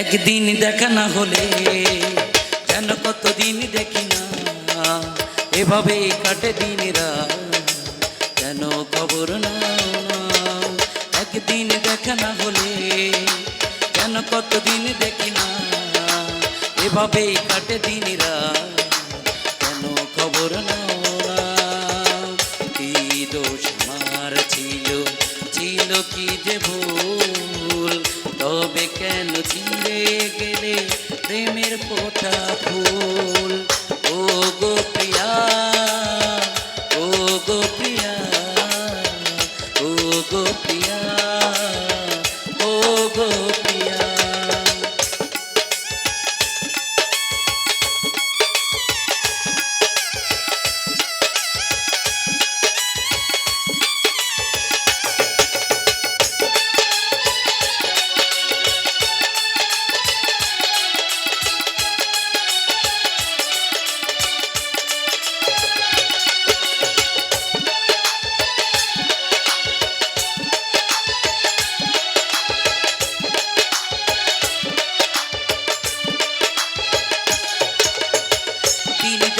একদিন দেখা না হলে, যেন কতদিন দেখি না, এভাবে কাটে দিনেরা যেন খবর না একদিন দেখা না হলে, যেন কতদিন দেখি না, এভাবে কাটে দিনেরা কেন খবর না কি দোষ আমার ছিল ছিল কি যে প্রেমের ফোটা ফুল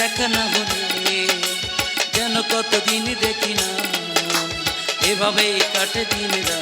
দেখা না হলে যেন কতদিন দেখি না এভাবেই কাটে দিন কেন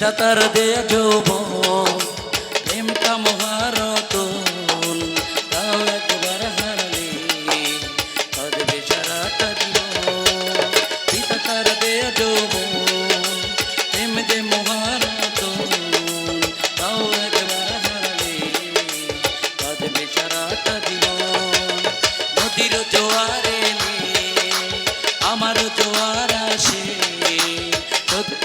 দাতার দেয়া যৌব প্রেমটা মহারত তাও একবার হারালে তদ বেচারাটা দিব পিতাতার দেয়া যৌব প্রেম দে মহারত তাও একবার হারালে তদ বেচারাটা দিব নদীর জোয়ারে আমার জোয়ার আসে, সত্য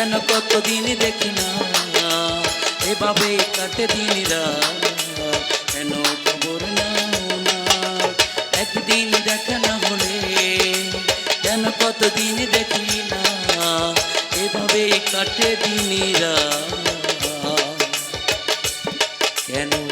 যেন কতদিন দেখি না। এভাবে কাটে দিন কেন খবর না একদিন দেখা না হলে যেন কতদিন দেখি না। এভাবে কাটে দিন কেন